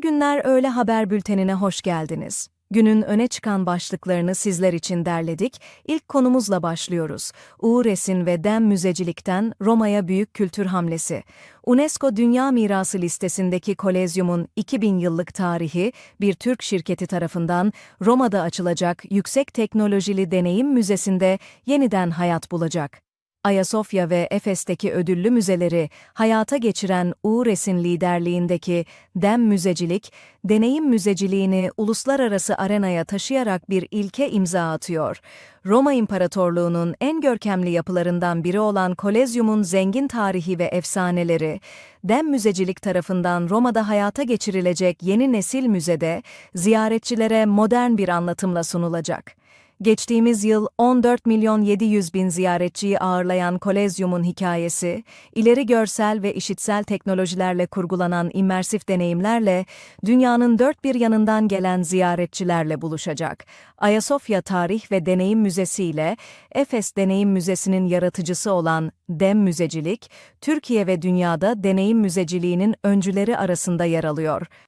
Haber Öğle Haber Bülteni'ne hoş geldiniz. Günün öne çıkan başlıklarını sizler için derledik. İlk konumuzla başlıyoruz. Uğur Esin ve Dem Müzecilikten Roma'ya büyük kültür hamlesi. UNESCO Dünya Mirası listesindeki Kolezyum'un 2000 yıllık tarihi bir Türk şirketi tarafından Roma'da açılacak yüksek teknolojili deneyim müzesinde yeniden hayat bulacak. Ayasofya ve Efes'teki ödüllü müzeleri hayata geçiren Uğur Esin liderliğindeki DEM Müzecilik, deneyim müzeciliğini uluslararası arenaya taşıyarak bir ilke imza atıyor. Roma İmparatorluğu'nun en görkemli yapılarından biri olan Kolezyum'un zengin tarihi ve efsaneleri, DEM Müzecilik tarafından Roma'da hayata geçirilecek yeni nesil müzede ziyaretçilere modern bir anlatımla sunulacak. Geçtiğimiz yıl 14 milyon 700 bin ziyaretçiyi ağırlayan Kolezyum'un hikayesi, ileri görsel ve işitsel teknolojilerle kurgulanan immersif deneyimlerle dünyanın dört bir yanından gelen ziyaretçilerle buluşacak. Ayasofya Tarih ve Deneyim Müzesi ile Efes Deneyim Müzesi'nin yaratıcısı olan DEM Müzecilik, Türkiye ve dünyada deneyim müzeciliğinin öncüleri arasında yer alıyor.